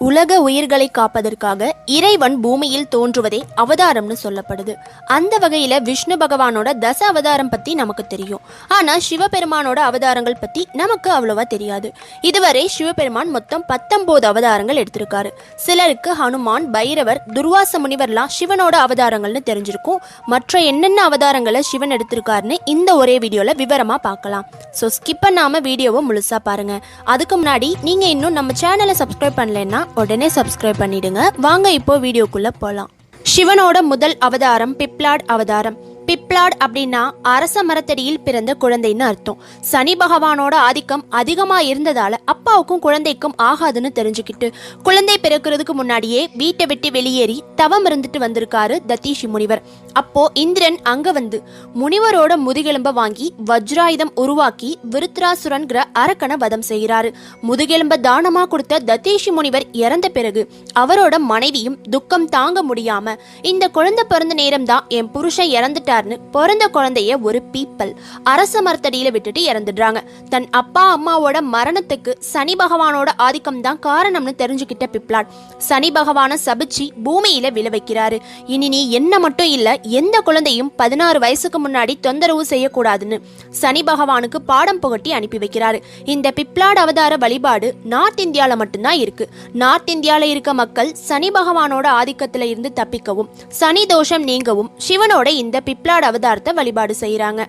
உலக உயிர்களை காப்பதற்காக இறைவன் பூமியில் தோன்றுவதே அவதாரம்னு சொல்லப்படுது. அந்த வகையில விஷ்ணு பகவானோட தச அவதாரம் பத்தி நமக்கு தெரியும். ஆனா சிவபெருமானோட அவதாரங்கள் பத்தி நமக்கு அவ்வளவா தெரியாது. இதுவரை சிவபெருமான் மொத்தம் பத்தொன்பது அவதாரங்கள் எடுத்திருக்காரு. சிலருக்கு ஹனுமான் பைரவர் துர்வாச முனிவர்லாம் சிவனோட அவதாரங்கள்னு தெரிஞ்சிருக்கும். மற்ற என்னென்ன அவதாரங்களை சிவன் எடுத்திருக்காருன்னு இந்த ஒரே வீடியோல விவரமா பார்க்கலாம். ஸோ ஸ்கிப் பண்ணாம வீடியோவை முழுசா பாருங்க. அதுக்கு முன்னாடி நீங்க இன்னும் நம்ம சேனலை சப்ஸ்கிரைப் பண்ணலன்னா உடனே சப்ஸ்கிரைப் பண்ணிடுங்க. வாங்க இப்போ வீடியோக்குள்ள போலாம். சிவனோட முதல் அவதாரம் பிப்லாட் அவதாரம். பிப்ளாட் அப்படின்னா அரச மரத்தடியில் பிறந்த குழந்தைன்னு அர்த்தம். சனி பகவானோட ஆதிக்கம் அதிகமா இருந்ததால அப்பாவுக்கும் குழந்தைக்கும் ஆகாதுன்னு தெரிஞ்சுக்கிட்டு குழந்தை பிறக்கிறதுக்கு முன்னாடியே வீட்டை விட்டு வெளியேறி தவம் இருந்துட்டு வந்திருக்காரு தத்தீஷி முனிவர். அப்போ இந்திரன் அங்க வந்து முனிவரோட முதுகெலும்ப வாங்கி வஜ்ராயுதம் உருவாக்கி விருத்ராசுரன்கிற அரக்கனை வதம் செய்கிறாரு. முதுகெலும்ப தானமா கொடுத்த தத்தீஷி முனிவர் இறந்த பிறகு அவரோட மனைவியும் துக்கம் தாங்க முடியாம இந்த குழந்தை பிறந்த நேரம் தான் என் புருஷன் இறந்துட்டாருன்னு பிறந்த குழந்தைய ஒரு பீப்பல். அரச மரத்தடியில விட்டுட்டு இறந்துடுறாங்க. தன் அப்பா அம்மாவோட மரணத்துக்கு சனி பகவானோட ஆதிக்கம் தான் காரணம்னு தெரிஞ்சுக்கிட்ட பிப்லாட் சனி பகவான சபிச்சு பூமியில விழ வைக்கிறாரு. இனி நீ என்ன மட்டும் இல்ல எந்த குழந்தையும் பதினாறு வயசுக்கு முன்னாடி தொந்தரவு செய்யக்கூடாதுன்னு சனி பகவானுக்கு பாடம் புகட்டி அனுப்பி வைக்கிறாரு. இந்த பிப்லாட் அவதார வழிபாடு நார்த் இந்தியால மட்டும்தான் இருக்கு. நார்த் இந்தியால இருக்க மக்கள் சனி பகவானோட ஆதிக்கத்துல இருந்து தப்பிக்கவும் சனி தோஷம் நீங்கவும் சிவனோட இந்த பிப்லாட் அவதாரத்தை வழிபாடு செய்யறாங்க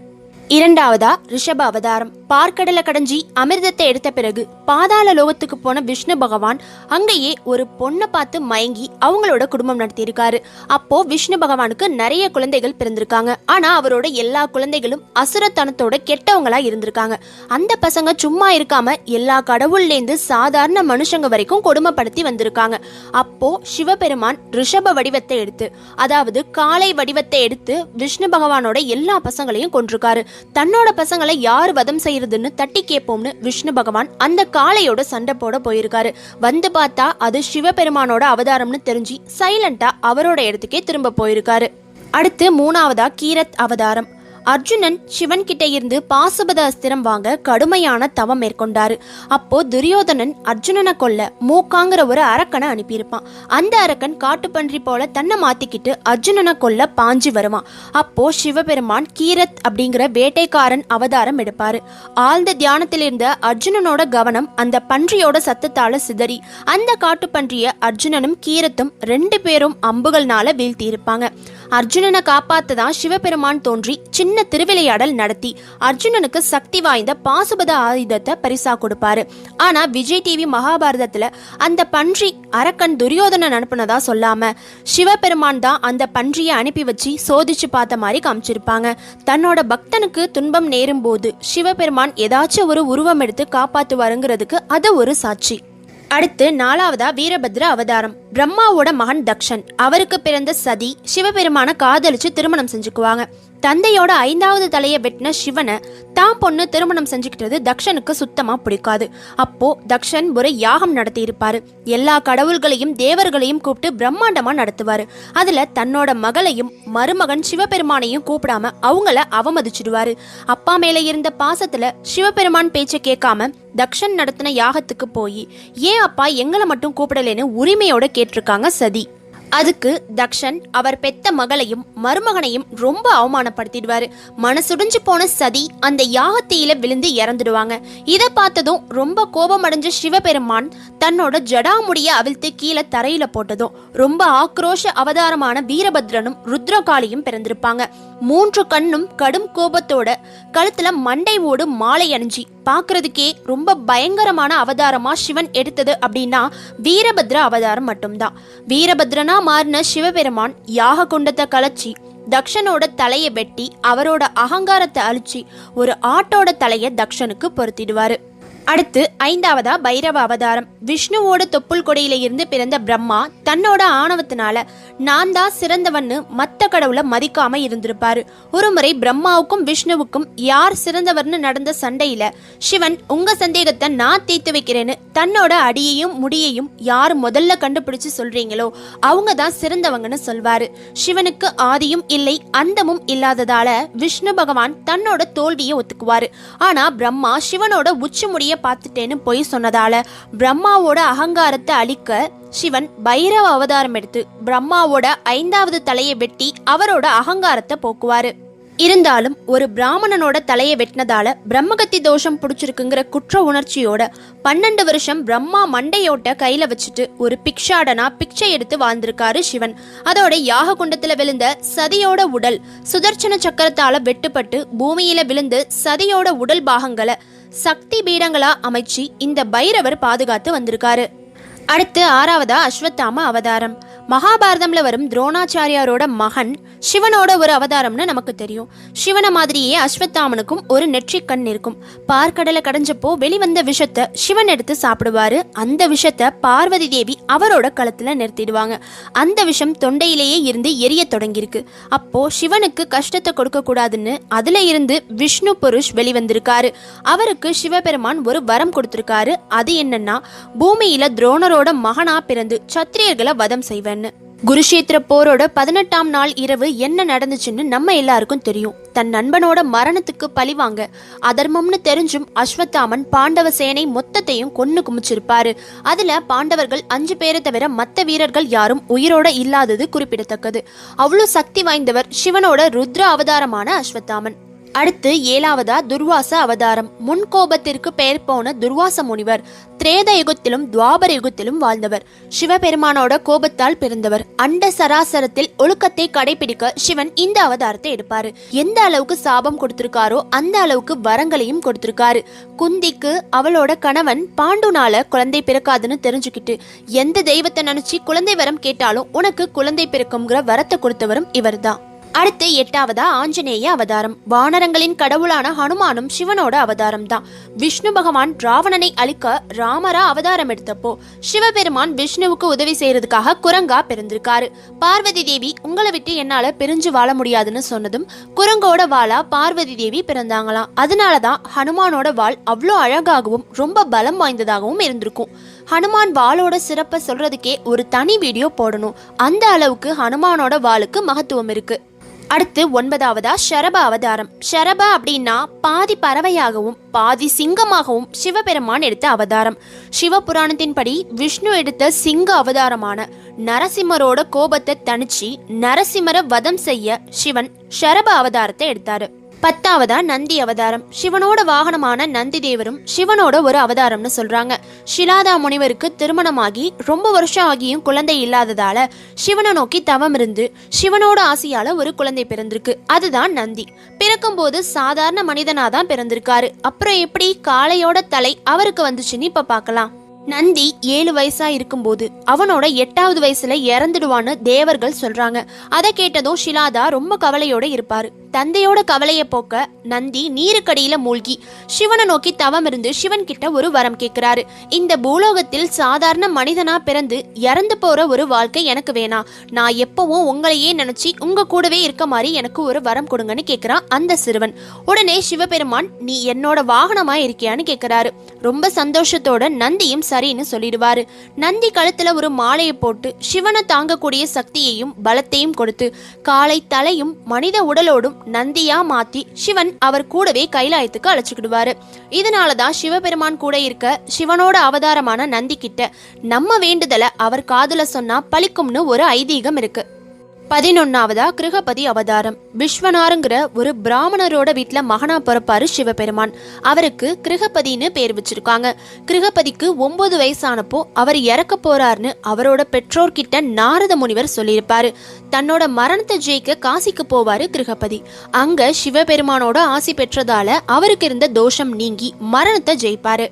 இரண்டாவதா ரிஷப அவதாரம். பார்க்கடலை கடைஞ்சி அமிர்தத்தை எடுத்த பிறகு பாதாள லோகத்துக்கு போன விஷ்ணு பகவான் அங்கேயே ஒரு பொண்ணை பார்த்து மயங்கி அவங்களோட குடும்பம் நடத்தியிருக்காரு. அப்போ விஷ்ணு பகவானுக்கு நிறைய குழந்தைகள் பிறந்திருக்காங்க. ஆனா அவரோட எல்லா குழந்தைகளும் அசுரத்தனத்தோட கெட்டவங்களா இருந்திருக்காங்க. அந்த பசங்க சும்மா இருக்காம எல்லா கடவுள்லேருந்து சாதாரண மனுஷங்க வரைக்கும் கொடுமைப்படுத்தி வந்திருக்காங்க. அப்போ சிவபெருமான் ரிஷப வடிவத்தை எடுத்து அதாவது காளை வடிவத்தை எடுத்து விஷ்ணு பகவானோட எல்லா பசங்களையும் கொன்றிருக்காரு. தன்னோட பசங்களை யார் வதம் இருந்துன்னு தட்டி கேட்போம்னு விஷ்ணு பகவான் அந்த காளையோட சண்டை போட போயிருக்காரு. வந்து பார்த்தா அது சிவபெருமானோட அவதாரம்னு தெரிஞ்சு சைலண்டா அவரோட இடத்துக்கே திரும்ப போயிருக்காரு. அடுத்து மூணாவதா கீரத் அவதாரம். அர்ஜுனன் சிவன் கிட்ட இருந்து பாசுபத அஸ்திரம் வாங்க கடுமையான தவம் மேற்கொண்டாரு. அப்போ துரியோதனன் அர்ஜுனனை கொல்ல மூக்காங்கிற ஒரு அரக்கனை அனுப்பியிருப்பான். அந்த அரக்கன் காட்டுப்பன்றி போல தன்னை மாத்திக்கிட்டு அர்ஜுனனை கொல்ல பாஞ்சு வருவான் அப்போ சிவபெருமான் கீரத் அப்படிங்கிற வேட்டைக்காரன் அவதாரம் எடுப்பாரு. ஆழ்ந்த தியானத்தில் இருந்த அர்ஜுனனோட கவனம் அந்த பன்றியோட சத்தத்தால சிதறி அந்த காட்டுப்பன்றிய அர்ஜுனனும் கீரத்தும் ரெண்டு பேரும் அம்புகள்னால வீழ்த்தியிருப்பாங்க. அர்ஜுனனை காப்பாத்த தான் சிவபெருமான் தோன்றி சின்ன திருவிளையாடல் நடத்தி அர்ஜுனனுக்கு சக்தி வாய்ந்த பாசுபத ஆயுதத்தை பரிசா கொடுப்பாரு. ஆனா விஜய் டிவி மகாபாரதத்துல அந்த பன்றி அரக்கன் துரியோதனன் அனுப்புனதா சொல்லாம சிவபெருமான் தான் அந்த பன்றியை அனுப்பி வச்சு சோதிச்சு பார்த்த மாதிரி காமிச்சிருப்பாங்க. தன்னோட பக்தனுக்கு துன்பம் நேரும் போது சிவபெருமான் ஏதாச்சும் ஒரு உருவம் எடுத்து காப்பாத்துவாருங்கிறதுக்கு அது ஒரு சாட்சி. அடுத்து நாலாவதா வீரபத்ர அவதாரம். பிரம்மாவோட மகன் தக்ஷன். அவருக்கு பிறந்த சதி சிவபெருமான காதலிச்சு திருமணம் செஞ்சுக்குவாங்க. தந்தையோட ஐந்தாவது தலையை வெட்டின சிவனை தான் பொண்ணு திருமணம் செஞ்சுக்கிட்டது தக்ஷனுக்கு சுத்தமாக பிடிக்காது. அப்போ தக்ஷன் ஒரு யாகம் நடத்தி இருப்பாரு எல்லா கடவுள்களையும் தேவர்களையும் கூப்பிட்டு பிரம்மாண்டமாக நடத்துவார். அதில் தன்னோட மகளையும் மருமகன் சிவபெருமானையும் கூப்பிடாம அவங்கள அவமதிச்சிடுவாரு. அப்பா மேலே இருந்த பாசத்தில் சிவபெருமான் பேச்சை கேட்காம தக்ஷன் நடத்தின யாகத்துக்கு போய் ஏன் அப்பா எங்களை மட்டும் கூப்பிடலேன்னு உரிமையோட கேட்டிருக்காங்க சதி. அதுக்கு தக்ஷன் அவர் பெத்த மகளையும் மருமகனையும் ரொம்ப அவமானப்படுத்திடுவாரு. மனசுடிஞ்சு போன சதி அந்த யாகத்தீயில விழுந்து இறந்துடுவாங்க. இதை பார்த்ததும் ரொம்ப கோபமடைஞ்ச சிவபெருமான் தன்னோட ஜடாமுடிய அவிழ்த்து கீழே தரையில போட்டதும் ரொம்ப ஆக்ரோஷ அவதாரமான வீரபத்ரனும் ருத்ரகாளியும் பிறந்திருப்பாங்க. மூன்று கண்ணும் கடும் கோபத்தோட கழுத்துல மண்டை ஓடு மாலை அணிஞ்சி பார்க்கறதுக்கே ரொம்ப பயங்கரமான அவதாரமா சிவன் எடுத்தது அப்படின்னா வீரபத்ர அவதாரம் மட்டும்தான். வீரபத்ரனா மாறின சிவபெருமான் யாக குண்டத்தை கலச்சி தக்ஷனோட தலையை வெட்டி அவரோட அகங்காரத்தை அழிச்சு ஒரு ஆட்டோட தலையை தக்ஷனுக்கு பொருத்திடுவாரு. அடுத்து ஐந்தாவதா பைரவ அவதாரம். விஷ்ணுவோட தொப்புள் கொடையில இருந்து பிறந்த பிரம்மா தன்னோட ஆணவத்தினால நான் தான் சிறந்தவன்னு மத்த கடவுளை மதிக்காம இருந்திருப்பாரு. ஒருமுறை பிரம்மாவுக்கும் விஷ்ணுவுக்கும் யார் சிறந்தவர்னு நடந்த சண்டையில சிவன் உங்க சந்தேகத்தை நான் தீர்த்து வைக்கிறேன்னு தன்னோட அடியையும் முடியையும் யார் முதல்ல கண்டுபிடிச்சு சொல்றீங்களோ அவங்க தான் சிறந்தவங்கன்னு சொல்வாரு. சிவனுக்கு ஆதியும் இல்லை அந்தமும் இல்லாததால விஷ்ணு பகவான் தன்னோட தோல்வியை ஒத்துக்குவாரு. ஆனா பிரம்மா சிவனோட உச்சி முடிய வேலையை பார்த்துட்டேன்னு பொய் சொன்னதால பிரம்மாவோட அகங்காரத்தை அழிக்க சிவன் பைரவ அவதாரம் எடுத்து பிரம்மாவோட ஐந்தாவது தலையை வெட்டி அவரோட அகங்காரத்தை போக்குவாரு. இருந்தாலும் ஒரு பிராமணனோட தலையை வெட்டினதால பிரம்மகத்தி தோஷம் பிடிச்சிருக்குங்கிற குற்ற உணர்ச்சியோட பன்னெண்டு வருஷம் பிரம்மா மண்டையோட்ட கையில வச்சுட்டு ஒரு பிக்ஷாடனா பிக்சை எடுத்து வாழ்ந்திருக்காரு சிவன். அதோட யாக குண்டத்துல விழுந்த சதியோட உடல் சுதர்சன சக்கரத்தால வெட்டுப்பட்டு பூமியில விழுந்து சதியோட உடல் பாகங்களை சக்தி பீடங்களா அமைச்சு இந்த பைரவர் பாதுகாத்து வந்திருக்காரு. அடுத்து ஆறாவதா அஸ்வத்தாம அவதாரம். மகாபாரதம்ல வரும் துரோணாச்சாரியாரோட மகன் சிவனோட ஒரு அவதாரம்னு நமக்கு தெரியும். சிவனை மாதிரியே அஸ்வத்தாமனுக்கும் ஒரு நெற்றிக் கண் இருக்கும். பார்க்கடலை கடைஞ்சப்போ வெளிவந்த விஷத்தை சிவன் எடுத்து சாப்பிடுவாரு. அந்த விஷத்தை பார்வதி தேவி அவரோட களத்துல நிறுத்திடுவாங்க. அந்த விஷம் தொண்டையிலேயே இருந்து எரிய தொடங்கியிருக்கு. அப்போ சிவனுக்கு கஷ்டத்தை கொடுக்க கூடாதுன்னு அதுல இருந்து விஷ்ணு புருஷ் வெளிவந்திருக்காரு. அவருக்கு சிவபெருமான் ஒரு வரம் கொடுத்திருக்காரு. அது என்னன்னா பூமியில துரோணரோட மகனா பிறந்து சத்திரியர்களை வதம் செய்வேன். செய்வேன்னு குருஷேத்திர போரோட பதினெட்டாம் நாள் இரவு என்ன நடந்துச்சுன்னு நம்ம எல்லாருக்கும் தெரியும். தன் நண்பனோட மரணத்துக்கு பழிவாங்க. அதர்மம்னு தெரிஞ்சும் அஸ்வத்தாமன் பாண்டவ சேனை மொத்தத்தையும் கொன்னு குமிச்சிருப்பாரு. அதுல பாண்டவர்கள் அஞ்சு பேரை தவிர மத்த வீரர்கள் யாரும் உயிரோட இல்லாதது குறிப்பிடத்தக்கது. அவ்வளோ சக்தி வாய்ந்தவர் சிவனோட ருத்ர அவதாரமான அஸ்வத்தாமன். அடுத்து ஏழாவதா துர்வாச அவதாரம். முன் கோபத்திற்கு பெயர் போன துர்வாச முனிவர் திரேத யுகத்திலும் துவாபர யுகத்திலும் வாழ்ந்தவர். சிவபெருமானோட கோபத்தால் பிறந்தவர். அண்ட சராசரத்தில் ஒழுக்கத்தை கடைபிடிக்க சிவன் இந்த அவதாரத்தை எடுப்பாரு. எந்த அளவுக்கு சாபம் கொடுத்திருக்காரோ அந்த அளவுக்கு வரங்களையும் கொடுத்திருக்காரு. குந்திக்கு அவளோட கணவன் பாண்டுனால குழந்தை பிறக்காதுன்னு தெரிஞ்சுக்கிட்டு எந்த தெய்வத்தை நினைச்சு குழந்தை வரம் கேட்டாலும் உனக்கு குழந்தை பிறக்குங்கிற வரத்தை கொடுத்தவரும் இவர்தான். அடுத்து எட்டாவதா ஆஞ்சநேய அவதாரம். வானரங்களின் கடவுளான ஹனுமானும் சிவனோட அவதாரம் தான் விஷ்ணு பகவான் ராவணனை அழிக்க ராமரா அவதாரம் எடுத்தப்போ சிவபெருமான் விஷ்ணுவுக்கு உதவி செய்யறதுக்காக குரங்கா பிறந்திருக்காரு. பார்வதி தேவி உங்களை விட்டு என்னால பிரிஞ்சு வாழ முடியாதுன்னு சொன்னதும் குரங்கோட வாளா பார்வதி தேவி பிறந்தாங்களாம். அதனாலதான் ஹனுமானோட வாள் அவ்வளோ அழகாகவும் ரொம்ப பலம் வாய்ந்ததாகவும் இருந்திருக்கும். ஹனுமான் வாளோட சிறப்பை சொல்றதுக்கே ஒரு தனி வீடியோ போடணும். அந்த அளவுக்கு ஹனுமானோட வாளுக்கு மகத்துவம் இருக்கு. அடுத்து ஒன்பதாவதா ஷரப அவதாரம். ஷரப அப்படின்னா பாதி பறவையாகவும் பாதி சிங்கமாகவும் சிவபெருமான் எடுத்த அவதாரம். சிவபுராணத்தின்படி விஷ்ணு எடுத்த சிங்க அவதாரமான நரசிம்மரோட கோபத்தை தணிச்சு நரசிம்மரை வதம் செய்ய சிவன் ஷரப அவதாரத்தை எடுத்தாரு. பத்தாவதா நந்தி அவதாரம். சிவனோட வாகனமான நந்தி தேவரும் சிவனோட ஒரு அவதாரம்னு சொல்றாங்க. ஷிலாதா முனிவருக்கு திருமணமாகி ரொம்ப வருஷம் ஆகியும் குழந்தை இல்லாததால சிவனை நோக்கி தவம் இருந்து சிவனோட ஆசையால ஒரு குழந்தை பிறந்திருக்கு. அதுதான் நந்தி. பிறக்கும்போது சாதாரண மனிதனா தான் பிறந்திருக்காரு. அப்புறம் எப்படி காளையோட தலை அவருக்கு வந்துச்சுன்னு இப்ப பார்க்கலாம். நந்தி ஏழு வயசா இருக்கும்போது அவனோட எட்டாவது வயசுல இறந்துடுவான்னு தேவர்கள் சொல்றாங்க. அதை கேட்டதும் ஷிலாதா ரொம்ப கவலையோட இருப்பாரு. தந்தையோட கவலையை போக்க நந்தி நீருக்கடியில மூழ்கி சிவனை நோக்கி தவம் இருந்து சிவன் கிட்ட ஒரு வரம் கேட்கிறாரு இந்த பூலோகத்தில் சாதாரண மனிதனா பிறந்து இறந்து போற ஒரு வாழ்க்கை எனக்கு வேணாம் நான் எப்பவும் உங்களையே நினைச்சு உங்க கூடவே இருக்க மாதிரி எனக்கு ஒரு வரம் கொடுங்கன்னு கேக்குறான் அந்த சிறுவன். உடனே சிவபெருமான் நீ என்னோட வாகனமா இருக்கியான்னு கேக்குறாரு. ரொம்ப சந்தோஷத்தோட நந்தியும் சரின்னு சொல்லிடுவாரு. நந்தி கழுத்துல ஒரு மாலையை போட்டு சிவனை தாங்கக்கூடிய சக்தியையும் பலத்தையும் கொடுத்து காலை தலையும் மனித உடலோடும் நந்தியா மாத்தி சிவன் அவர் கூடவே கைலாயத்துக்கு அழைச்சிக்கிடுவாரு. இதனாலதான் சிவபெருமான் கூட இருக்க சிவனோட அவதாரமான நந்தி கிட்ட நம்ம வேண்டுதலை அவர் காதல சொன்னா பழிக்கும்னு ஒரு ஐதீகம் இருக்கு. பதினொன்னாவதா கிருகபதி அவதாரம். விஸ்வனாருங்கிற ஒரு பிராமணரோட வீட்டில் மகனா பிறப்பாரு சிவபெருமான். அவருக்கு கிருகபதின்னு பேர் வச்சிருக்காங்க. கிருகபதிக்கு ஒன்பது வயசானப்போ அவர் இறக்க போறாருன்னு அவரோட பெற்றோர்கிட்ட நாரத முனிவர் சொல்லியிருப்பாரு. தன்னோட மரணத்தை ஜெயிக்க காசிக்கு போவாரு கிருகபதி. அங்க சிவபெருமானோட ஆசி பெற்றதால அவருக்கு இருந்த தோஷம் நீங்கி மரணத்தை ஜெயிப்பாரு.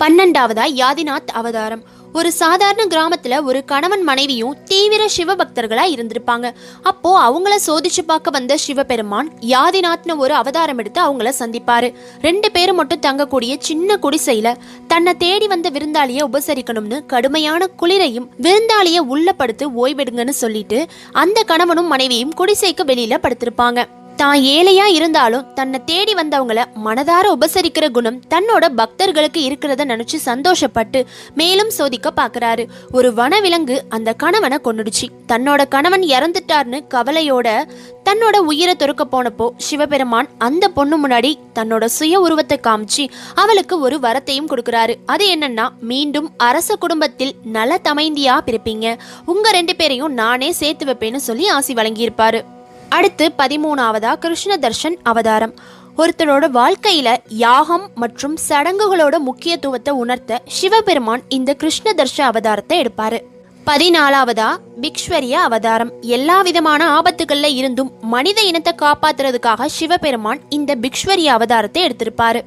பன்னெண்டாவதா யாதிநாத் அவதாரம். ஒரு சாதாரண கிராமத்துல ஒரு கணவன் மனைவியும் தீவிர சிவபக்தர்களா இருந்திருப்பாங்க. அப்போ அவங்கள சோதிச்சு பார்க்க வந்த சிவபெருமான் யாதிநாத்னு ஒரு அவதாரம் எடுத்து அவங்கள சந்திப்பாரு. ரெண்டு பேரும் மட்டும் தங்கக்கூடிய சின்ன குடிசையில தன்னை தேடி வந்த விருந்தாளிய உபசரிக்கணும்னு கடுமையான குளிரையும் விருந்தாளிய உள்ள படுத்து ஓய்வெடுங்கன்னு சொல்லிட்டு அந்த கணவனும் மனைவியும் குடிசைக்கு வெளியில படுத்திருப்பாங்க. தான் ஏழையா இருந்தாலும் தன்னை தேடி வந்தவங்கள மனதார உபசரிக்கிற குணம் தன்னோட பக்தர்களுக்கு இருக்கிறத நினைச்சு சந்தோஷப்பட்டு மேலும் சோதிக்க பாக்குறாரு ஒரு வனவிலங்கு அந்த கணவனை கொன்னுடுச்சு. தன்னோட கணவன் இறந்துட்டார்னு கவலையோட தன்னோட உயிரை துறக்க போனப்போ சிவபெருமான் அந்த பொண்ணு முன்னாடி தன்னோட சுய உருவத்தை காமிச்சு அவளுக்கு ஒரு வரத்தையும் கொடுக்குறாரு. அது என்னன்னா மீண்டும் அரச குடும்பத்தில் நல தமைந்தியா பிறப்பீங்க. உங்க ரெண்டு பேரையும் நானே சேர்த்து வைப்பேன்னு சொல்லி ஆசி வழங்கியிருப்பாரு. அடுத்து பதிமூணாவதா கிருஷ்ண தர்ஷன் அவதாரம். ஒருத்தரோட வாழ்க்கையில யாகம் மற்றும் சடங்குகளோட முக்கியத்துவத்தை உணர்த்த சிவபெருமான் இந்த கிருஷ்ண தர்ஷ அவதாரத்தை எடுப்பாரு. பதினாலாவதா பிக்ஷ்வரிய அவதாரம். எல்லா விதமான ஆபத்துகள்ல இருந்தும் மனித இனத்தை காப்பாத்துறதுக்காக சிவபெருமான் இந்த பிக்ஷ்வரிய அவதாரத்தை எடுத்திருப்பாரு.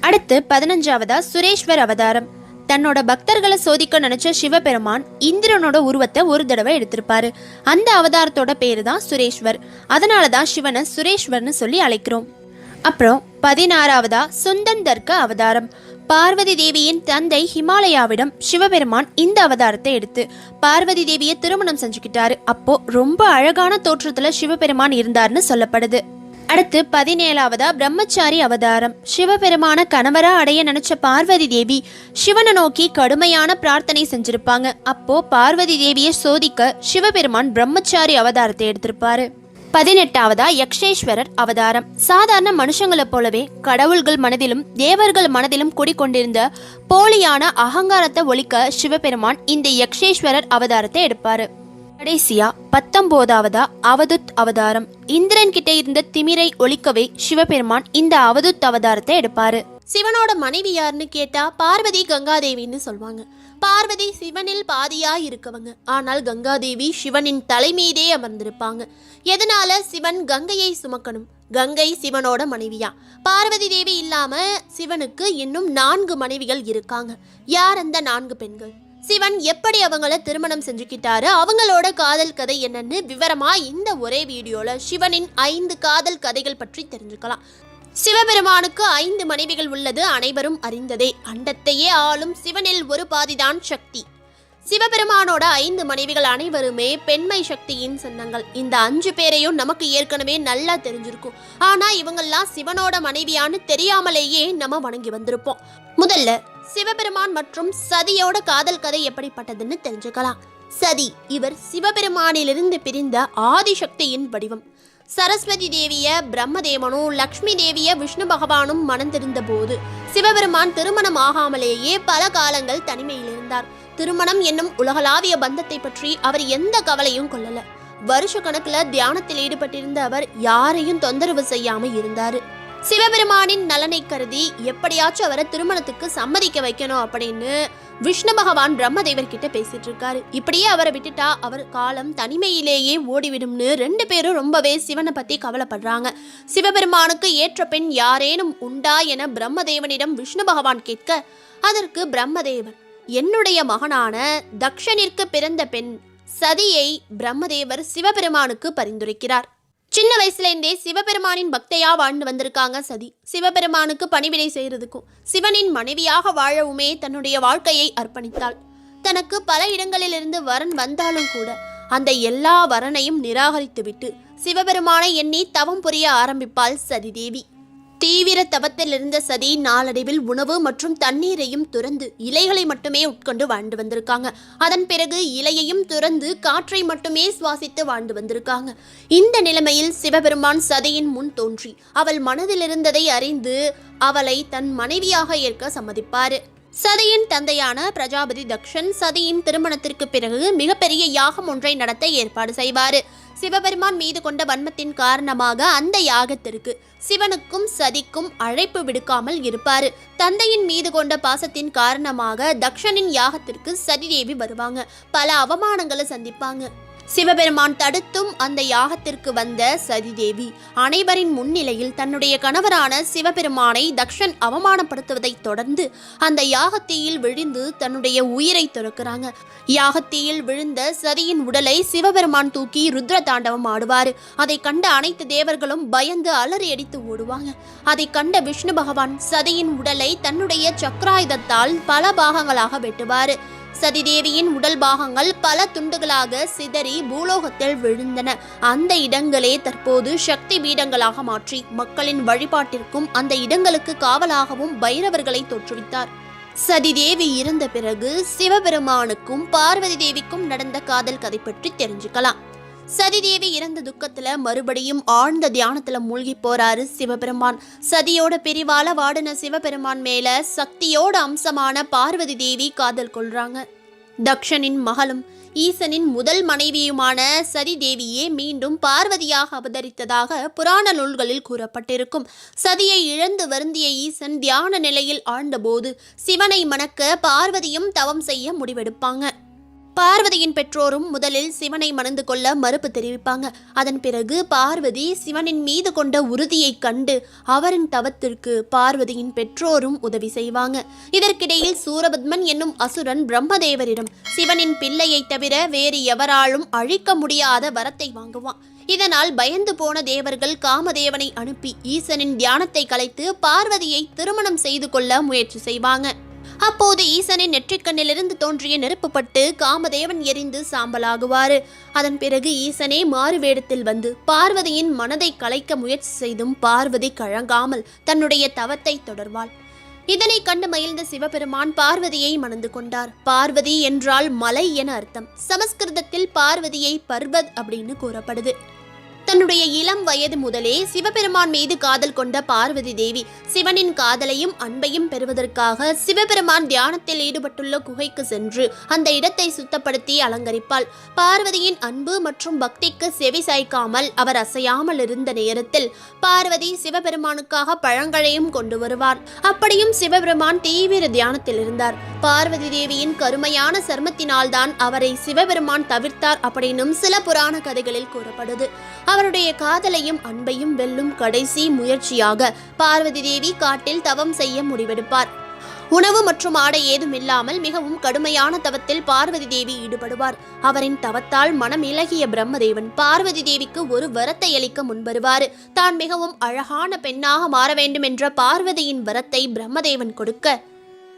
அடுத்து பதினஞ்சாவதா சுரேஸ்வர் அவதாரம். தன்னோட பக்தர்களை சோதிக்க நினைச்ச சிவபெருமான் இந்திரனோட உருவத்தை ஒரு தடவை எடுத்திருப்பாரு. அந்த அவதாரத்தோட பேரு தான் சுரேஸ்வர் அதனால தான் சிவனை சுரேஸ்வர்னு சொல்லி அழைக்கிறோம். அப்புறம் பதினாறாவதா சுந்தந்தர்க்க அவதாரம். பார்வதி தேவியின் தந்தை ஹிமாலயாவிடம் சிவபெருமான் இந்த அவதாரத்தை எடுத்து பார்வதி தேவியை திருமணம் செஞ்சுக்கிட்டாரு. அப்போ ரொம்ப அழகான தோற்றத்துல சிவபெருமான் இருந்தார்னு சொல்லப்படுது. அடுத்து பதினேழாவதா பிரம்மச்சாரி அவதாரம். சிவபெருமான கணவரா அடைய நினைச்ச பார்வதி தேவி சிவனை நோக்கி கடுமையான பிரார்த்தனை செஞ்சிருப்பாங்க. அப்போ பார்வதி தேவியை சோதிக்க சிவபெருமான் பிரம்மச்சாரி அவதாரத்தை எடுத்திருப்பாரு. பதினெட்டாவதா யக்ஷேஸ்வரர் அவதாரம். சாதாரண மனுஷங்களை போலவே கடவுள்கள் மனதிலும் தேவர்கள் மனதிலும் குடிக்கொண்டிருந்த போலியான அகங்காரத்தை ஒழிக்க சிவபெருமான் இந்த யக்ஷேஸ்வரர் அவதாரத்தை எடுப்பாரு. கடைசியா பத்தொன்பதாவதா அவதுத் அவதாரம். இந்திரன் கிட்ட இருந்த திமிரை ஒழிக்கவே சிவபெருமான் இந்த அவதுத் அவதாரத்தை எடுப்பாரு. சிவனோட மனைவி யாருன்னு கேட்டா பார்வதி கங்காதேவின்னு சொல்வாங்க. பார்வதி சிவனில் பாதியா இருக்கவங்க. ஆனால் கங்காதேவி சிவனின் தலைமீதே அமர்ந்திருப்பாங்க. எதனால சிவன் கங்கையை சுமக்கணும்? கங்கை சிவனோட மனைவியா? பார்வதி தேவி இல்லாம சிவனுக்கு இன்னும் நான்கு மனைவிகள் இருக்காங்க. யார் அந்த நான்கு பெண்கள்? சிவன் எப்படி அவங்கள திருமணம் செஞ்சுக்கிட்டாரு அவங்களோட காதல் கதை என்னன்னு விவரமா இந்த ஒரே வீடியோல சிவனின் ஐந்து காதல் கதைகள் பற்றி தெரிஞ்சுக்கலாம். சிவபெருமானுக்கு ஐந்து மனைவிகள் உள்ளது அனைவரும் அறிந்ததே. அண்டத்தையே ஆளும் சிவனில் ஒரு பாதிதான் சக்தி. சிவபெருமானோட ஐந்து மனைவிகள் அனைவருமே பெண்மை சக்தியின் சின்னங்கள் இந்த அஞ்சு பேரையும் நமக்கு ஏற்கனவே நல்லா தெரிஞ்சிருக்கும். ஆனா இவங்கெல்லாம் சிவனோட மனைவியான்னு தெரியாமலேயே நம்ம வணங்கி வந்திருப்போம். முதல்ல சிவபெருமான் மற்றும் சதியோட காதல் கதை எப்படிப்பட்டதுன்னு தெரிஞ்சுக்கலாம். சதி இவர் சிவபெருமானிலிருந்து பிரிந்த ஆதிசக்தியின் வடிவம். சரஸ்வதி தேவிய பிரம்மதேவனும் லக்ஷ்மி தேவிய விஷ்ணு பகவானும் மணந்திருந்த போது சிவபெருமான் திருமணம் ஆகாமலேயே பல காலங்கள் தனிமையில் இருந்தார். திருமணம் என்னும் உலகளாவிய பந்தத்தை பற்றி அவர் எந்த கவலையும் கொள்ளல. வருஷ கணக்குல தியானத்தில் ஈடுபட்டிருந்த அவர் யாரையும் தொந்தரவு செய்யாம இருந்தாரு. சிவபெருமானின் நலனை கருதி எப்படியாச்சும் அவரை திருமணத்துக்கு சம்மதிக்க வைக்கணும் அப்படின்னு விஷ்ணு பகவான் பிரம்மதேவர் கிட்ட பேசிட்டு இருக்காரு. இப்படியே அவரை விட்டுட்டா அவர் காலம் தனிமையிலேயே ஓடிவிடும்னு ரெண்டு பேரும் ரொம்பவே சிவனை பத்தி கவலைப்படுறாங்க. சிவபெருமானுக்கு ஏற்ற பெண் யாரேனும் உண்டா என பிரம்மதேவனிடம் விஷ்ணு பகவான் கேட்க அதற்கு பிரம்மதேவன் என்னுடைய மகனான தக்ஷனிற்கு பிறந்த பெண் சதியை பிரம்மதேவர் சிவபெருமானுக்கு பரிந்துரைக்கிறார். சின்ன வயசுலேருந்தே சிவபெருமானின் பக்தையா வாழ்ந்து வந்திருக்காங்க சதி. சிவபெருமானுக்கு பணிவிடை செய்கிறதுக்கும் சிவனின் மனைவியாக வாழவுமே தன்னுடைய வாழ்க்கையை அர்ப்பணித்தாள். தனக்கு பல இடங்களிலிருந்து வரன் வந்தாலும் கூட அந்த எல்லா வரனையும் நிராகரித்துவிட்டு சிவபெருமானை எண்ணி தவம் புரிய ஆரம்பிப்பாள் சதிதேவி தீவிர தவத்தில் இருந்த சதி நாளடைவில் உணவு மற்றும் தண்ணீரையும் துறந்து இலைகளை மட்டுமே உட்கொண்டு வாழ்ந்து வந்திருக்காங்க. அதன் பிறகு இலையையும் துறந்து காற்றை மட்டுமே சுவாசித்து வாழ்ந்து வந்திருக்காங்க. இந்த நிலைமையில் சிவபெருமான் சதியின் முன் தோன்றி அவள் மனதில் இருந்ததை அறிந்து அவளை தன் மனைவியாக ஏற்க சம்மதிப்பாரு. சதியின் தந்தையான பிரஜாபதி தக்ஷன் சதியின் திருமணத்திற்கு பிறகு மிகப்பெரிய யாகம் ஒன்றை நடத்த ஏற்பாடு செய்வார். சிவபெருமான் மீது கொண்ட வன்மத்தின் காரணமாக அந்த யாகத்திற்கு சிவனுக்கும் சதிக்கும் அழைப்பு விடுக்காமல் இருப்பார். தந்தையின் மீது கொண்ட பாசத்தின் காரணமாக தக்ஷனின் யாகத்திற்கு சதிதேவி வருவாங்க. பல அவமானங்களை சந்திப்பாங்க. சிவபெருமான் தடுத்தும் அந்த யாகத்திற்கு வந்த சதிதேவி அனைவரின் முன்னிலையில் தன்னுடைய கணவரான சிவபெருமானை தக்ஷன் அவமானப்படுத்துவதைத் தொடர்ந்து அந்த யாகத்தீயில் விழுந்து தன்னுடைய உயிரை துறக்கிறாங்க. யாகத்தீயில் விழுந்த சதியின் உடலை சிவபெருமான் தூக்கி ருத்ர தாண்டவம் ஆடுவார். அதை கண்ட அனைத்து தேவர்களும் பயந்து அலறி அடித்து ஓடுவாங்க. அதை கண்ட விஷ்ணு பகவான் சதியின் உடலை தன்னுடைய சக்கராயுதத்தால் பல பாகங்களாக வெட்டுவார். சதிதேவியின் உடல் பாகங்கள் பல துண்டுகளாக சிதறி பூலோகத்தில் விழுந்தன. அந்த இடங்களே தற்போது சக்தி பீடங்களாக மாற்றி மக்களின் வழிபாட்டிற்கும் அந்த இடங்களுக்கு காவலாகவும் பைரவர்களை தோற்றுவித்தார். சதிதேவி இறந்த பிறகு சிவபெருமானுக்கும் பார்வதி தேவிக்கும் நடந்த காதல் கதை பற்றி தெரிஞ்சுக்கலாம். சதிதேவி இறந்த துக்கத்துல மறுபடியும் ஆழ்ந்த தியானத்துல மூழ்கி போறாரு சிவபெருமான். சதியோட பிரிவால வாடின சிவபெருமான் மேல சக்தியோட அம்சமான பார்வதி தேவி காதல் கொள்றாங்க. தக்ஷனின் மகளும் ஈசனின் முதல் மனைவியுமான சதி தேவியே மீண்டும் பார்வதியாக அவதரித்ததாக புராண நூல்களில் கூறப்பட்டிருக்கும். சதியை இழந்து வருந்திய ஈசன் தியான நிலையில் ஆழ்ந்தபோது சிவனை மணக்க பார்வதியும் தவம் செய்ய முடிவெடுப்பாங்க. பார்வதியின் பெற்றோரும் முதலில் சிவனை மணந்து கொள்ள மறுப்பு தெரிவிப்பாங்க. அதன் பிறகு பார்வதி சிவனின் மீது கொண்ட உறுதியை கண்டு அவரின் தவத்திற்கு பார்வதியின் பெற்றோரும் உதவி செய்வாங்க. இதற்கிடையில் சூரபத்மன் என்னும் அசுரன் பிரம்மதேவரிடம் சிவனின் பிள்ளையை தவிர வேறு எவராலும் அழிக்க முடியாத வரத்தை வாங்குவான். இதனால் பயந்து போன தேவர்கள் காமதேவனை அனுப்பி ஈசனின் தியானத்தை கலைத்து பார்வதியை திருமணம் செய்து கொள்ள முயற்சி செய்வாங்க. அப்போது ஈசனின் நெற்றிக்கண்ணிலிருந்து தோன்றிய நெருப்புப்பட்டு காமதேவன் எரிந்து சாம்பலாகுவாறு. அதன் பிறகு ஈசனே மாறு வேடத்தில் வந்து பார்வதியின் மனதை கலைக்க முயற்சி செய்தும் பார்வதி கழங்காமல் தன்னுடைய தவத்தை தொடர்வாள். இதனை கண்டு மகிழ்ந்த சிவபெருமான் பார்வதியை மணந்து கொண்டார். பார்வதி என்றால் மலை என அர்த்தம். சமஸ்கிருதத்தில் பார்வதியை பர்வத் அப்படின்னு கூறப்படுது. தன்னுடைய இளம் வயது முதலே சிவபெருமான் மீது காதல் கொண்ட பார்வதி தேவி சிவனின் காதலையும் அன்பையும் பெறுவதற்காக சிவபெருமான் தியானத்தில் ஈடுபட்டுள்ள குகைக்கு சென்று அந்த இடத்தை சுத்தப்படுத்தி அலங்கரிப்பாள். பார்வதியின் அன்பு மற்றும் பக்திக்கு செவி சாய்க்காமல் அவர் அசையாமல் இருந்த நேரத்தில் பார்வதி சிவபெருமானுக்காக பழங்களையும் கொண்டு வருவார். அப்படியும் சிவபெருமான் தீவிர தியானத்தில் இருந்தார். பார்வதி தேவியின் கருமையான சர்மத்தினால்தான் அவரை சிவபெருமான் தவிர்த்தார் அப்படின்னும் சில புராண கதைகளில் கூறப்படுது. அவருடைய காதலையும் அன்பையும் வெல்லும் கடைசி முயற்சியாக பார்வதி தேவி காட்டில் தவம் செய்ய முடிவெடுப்பார். உணவு மற்றும் ஆடை ஏதும் இல்லாமல் மிகவும் கடுமையான தவத்தில் பார்வதி தேவி ஈடுபடுவார். அவரின் தவத்தால் மனம் இலகிய பிரம்மதேவன் பார்வதி தேவிக்கு ஒரு வரத்தை அளிக்க முன்வருவார். தான் மிகவும் அழகான பெண்ணாக மாற வேண்டும் என்ற பார்வதியின் வரத்தை பிரம்மதேவன் கொடுக்க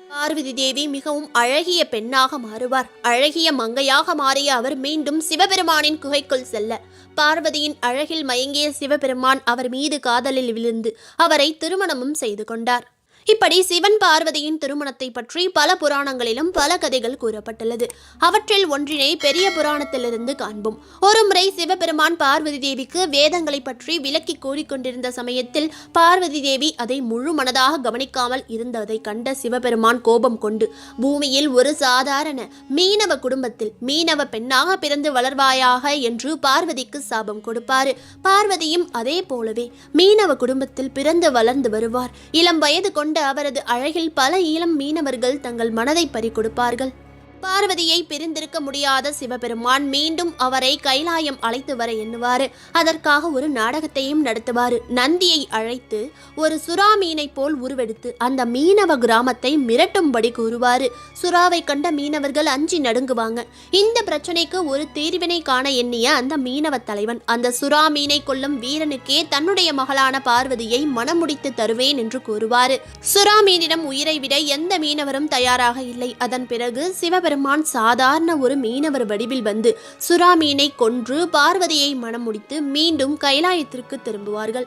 பார்வதி தேவி மிகவும் அழகிய பெண்ணாக மாறுவார். அழகிய மங்கையாக மாறிய அவர் மீண்டும் சிவபெருமானின் குகைக்குள் செல்ல. பார்வதியின் அழகில் மயங்கிய சிவபெருமான் அவர் மீது காதலில் விழுந்து அவரை திருமணமும் செய்து கொண்டார். இப்படி சிவன் பார்வதியின் திருமணத்தை பற்றி பல புராணங்களிலும் பல கதைகள் கூறப்பட்டுள்ளது. அவற்றில் ஒன்றினை பெரிய புராணத்திலிருந்து காண்போம். ஒருமுறை சிவபெருமான் பார்வதி தேவிக்கு வேதங்களை பற்றி விளக்கி கூறிக்கொண்டிருந்த சமயத்தில் பார்வதி தேவி அதை முழு மனதாக கவனிக்காமல் இருந்ததை கண்ட சிவபெருமான் கோபம் கொண்டு பூமியில் ஒரு சாதாரண மீனவ குடும்பத்தில் மீனவ பெண்ணாக பிறந்து வளர்வாயாக? என்று பார்வதிக்கு சாபம் கொடுப்பாரு. பார்வதியும் அதே போலவே மீனவ குடும்பத்தில் பிறந்து வளர்ந்து வருவார். இளம் வயது கொண்ட அவரது அழகில் பல ஈழம் மீனவர்கள் தங்கள் மனதை பறிகொடுப்பார்கள். பார்வதியை பிரிந்திருக்க முடியாத சிவபெருமான் மீண்டும் அவரை கைலாயம் அழைத்து வர எண்ணுவாரு. அதற்காக ஒரு நாடகத்தையும் நடத்துவாரு. நந்தியை அழைத்து ஒரு சுறா மீனை போல் உருவெடுத்து அந்த மீனவ கிராமத்தை மிரட்டும்படி கூறுவாரு. சுறாவை கண்ட மீனவர்கள் அஞ்சி நடுங்குவாங்க. இந்த பிரச்சனைக்கு ஒரு தீர்வினை காண எண்ணிய அந்த மீனவ தலைவன் அந்த சுறா மீனை கொல்லும் வீரனுக்கே தன்னுடைய மகளான பார்வதியை மணமுடித்து தருவேன் என்று கூறுவாரு. சுறா மீனிடம் உயிரை விட எந்த மீனவரும் தயாராக இல்லை. அதன் பிறகு சிவபெருமான் சாதாரண ஒரு மீனவர் வடிவில் வந்து சுறா மீனை கொன்று பார்வதியை மனம் முடித்து மீண்டும் கைலாயத்திற்கு திரும்புவார்கள்.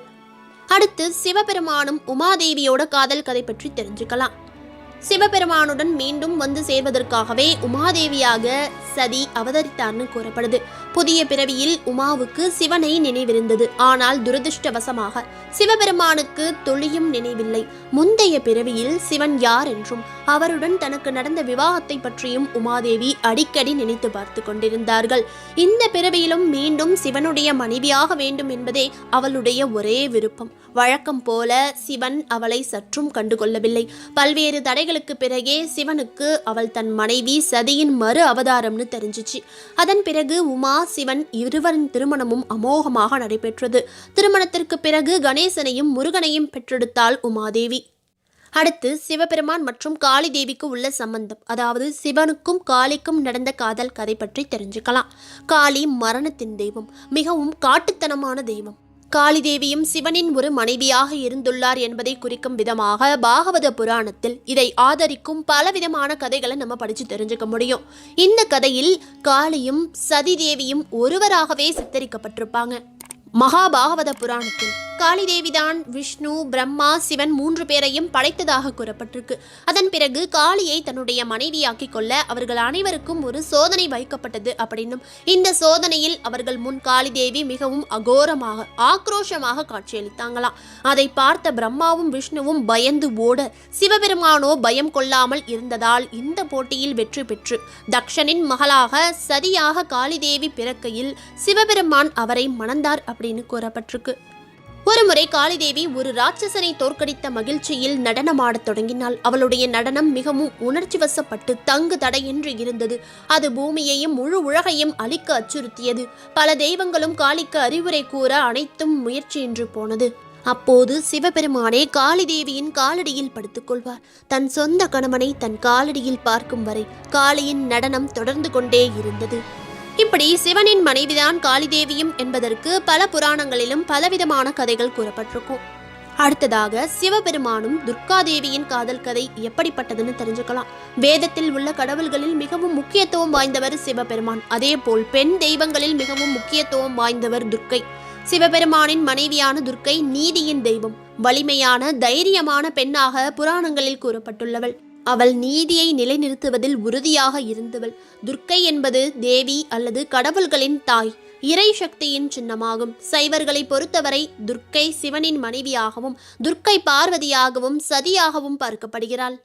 அடுத்து சிவபெருமானும் உமாதேவியோட காதல் கதை பற்றி தெரிஞ்சுக்கலாம். சிவபெருமானுடன் மீண்டும் வந்து சேர்வதற்காகவே உமாதேவியாக சதி அவதரித்தார்னு கூறப்படுது. புதிய பிறவியில் உமாவுக்கு சிவனை நினைவிருந்தது. ஆனால் துரதிருஷ்டவசமாக சிவபெருமானுக்கு துளியும் நினைவில்லை. முந்தைய பிறவியில் சிவன் யார் என்றும் அவருடன் தனக்கு நடந்த விவாகத்தை பற்றியும் உமாதேவி அடிக்கடி நினைத்து பார்த்து கொண்டிருந்தார்கள். இந்த பிறவியிலும் மீண்டும் சிவனுடைய மனைவியாக வேண்டும் என்பதே அவளுடைய ஒரே விருப்பம். வழக்கம் போல சிவன் அவளை சற்றும் கண்டுகொள்ளவில்லை. பல்வேறு தடைகள் ஆண்டுகளுக்கு பிறகே சிவனுக்கு அவள் தன் மனைவி சதியின் மறு அவதாரம்னு தெரிஞ்சிச்சு. அதன் பிறகு உமா சிவன் இருவரின் திருமணமும் அமோகமாக நடைபெற்றது. திருமணத்திற்கு பிறகு கணேசனையும் முருகனையும் பெற்றெடுத்தாள் உமாதேவி. அடுத்து சிவபெருமான் மற்றும் காளி தேவிக்கு உள்ள சம்பந்தம். அதாவது சிவனுக்கும் காளிக்கும் நடந்த காதல் கதை பற்றி தெரிஞ்சுக்கலாம். காளி மரணத்தின் தெய்வம். மிகவும் காட்டுத்தனமான தெய்வம். காளிதேவியும் சிவனின் ஒரு மனைவியாக இருந்துள்ளார் என்பதை குறிக்கும் விதமாக பாகவத புராணத்தில் இதை ஆதரிக்கும் பலவிதமான கதைகளை நம்ம படித்து தெரிஞ்சுக்க முடியும். இந்த கதையில் காளியும் சதிதேவியும் ஒருவராகவே சித்தரிக்கப்பட்டிருப்பாங்க. மகாபாகவத புராணத்தில் காளிதேவிதான் விஷ்ணு பிரம்மா சிவன் மூன்று பேரையும் படைத்ததாக கூறப்பட்டிருக்கு. அதன் பிறகு காளியை தன்னுடைய மனைவியாக்கி கொள்ள அவர்கள் அனைவருக்கும் ஒரு சோதனை வைக்கப்பட்டது அப்படின்னும். இந்த சோதனையில் அவர்கள் முன் காளிதேவி மிகவும் அகோரமாக ஆக்ரோஷமாக காட்சியளித்தாங்களாம். அதை பார்த்த பிரம்மாவும் விஷ்ணுவும் பயந்து ஓட சிவபெருமானோ பயம் கொள்ளாமல் இருந்ததால் இந்த போட்டியில் வெற்றி பெற்று தக்ஷனின் மகளாக சதியாக காளிதேவி பிறக்கையில் சிவபெருமான் அவரை மணந்தார் அப்படின்னு கூறப்பட்டிருக்கு. ஒருமுறை காளிதேவி ஒரு ராட்சசனை தோற்கடித்த மகிழ்ச்சியில் நடனமாடத் தொடங்கினாள். அவளுடைய நடனம் மிகவும் உணர்ச்சி வசப்பட்டு தங்கு தடையின்றி இருந்தது. அது பூமியையும் முழு உலகையும் அழிக்க அச்சுறுத்தியது. பல தெய்வங்களும் காளிக்கு அறிவுரை கூற அனைத்தும் முயற்சியின்றி போனது. அப்போது சிவபெருமானே காளிதேவியின் காலடியில் படுத்துக்கொள்வார் தன் சொந்த கணவனை தன் காலடியில் பார்க்கும் வரை காளியின் நடனம் தொடர்ந்து கொண்டே இருந்தது. இப்படி சிவனின் மனைவிதான் காளிதேவியும் என்பதற்கு பல புராணங்களிலும் பலவிதமான கதைகள் கூறப்பட்டிருக்கும். அடுத்ததாக சிவபெருமானும் துர்காதேவியின் காதல் கதை எப்படிப்பட்டதுன்னு தெரிஞ்சுக்கலாம். வேதத்தில் உள்ள கடவுள்களில் மிகவும் முக்கியத்துவம் வாய்ந்தவர் சிவபெருமான். அதேபோல் பெண் தெய்வங்களில் மிகவும் முக்கியத்துவம் வாய்ந்தவர் துர்க்கை. சிவபெருமானின் மனைவியான துர்க்கை நீதியின் தெய்வம். வலிமையான தைரியமான பெண்ணாக புராணங்களில் கூறப்பட்டுள்ளவள். அவள் நீதியை நிலைநிறுத்துவதில் உறுதியாக இருந்தவள். துர்க்கை என்பது தேவி அல்லது கடவுள்களின் தாய். இறை சக்தியின் சின்னமாகும். சைவர்களை பொறுத்தவரை துர்க்கை சிவனின் மனைவியாகவும் துர்க்கை பார்வதியாகவும் சதியாகவும் பார்க்கப்படுகிறாள்.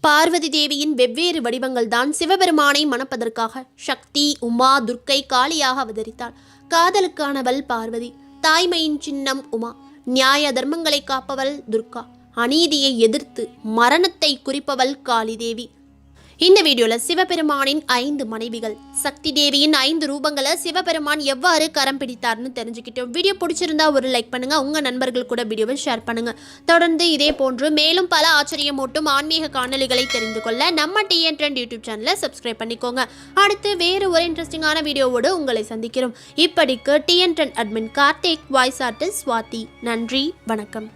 பார்வதி தேவியின் வெவ்வேறு வடிவங்கள் தான் சிவபெருமானை மணப்பதற்காக சக்தி உமா துர்க்கை காளியாக அவதரித்தாள். காதலுக்கானவள் பார்வதி. தாய்மையின் சின்னம் உமா. நியாய தர்மங்களை காப்பவள் துர்கா அநீதியை எதிர்த்து மரணத்தை குறிப்பவள் காளிதேவி. இந்த வீடியோவில் சிவபெருமானின் ஐந்து மனைவிகள் சக்தி தேவியின் ஐந்து ரூபங்களை சிவபெருமான் எவ்வாறு கரம் பிடித்தார்னு தெரிஞ்சுக்கிட்டோம். வீடியோ பிடிச்சிருந்தா ஒரு லைக் பண்ணுங்கள் உங்கள் நண்பர்கள் கூட வீடியோவை ஷேர் பண்ணுங்கள் தொடர்ந்து இதே போன்று மேலும் பல ஆச்சரியமூட்டும் ஆன்மீக காணொலிகளை தெரிந்து கொள்ள நம்ம டிஎன் ட்ரெண்ட் யூடியூப் சேனலை சப்ஸ்கிரைப் பண்ணிக்கோங்க. அடுத்து வேறு ஒரு இன்ட்ரெஸ்டிங்கான வீடியோவோடு உங்களை சந்திக்கிறோம். இப்படிக்கு TN trend admin Karthik voice artist Swathi நன்றி வணக்கம்.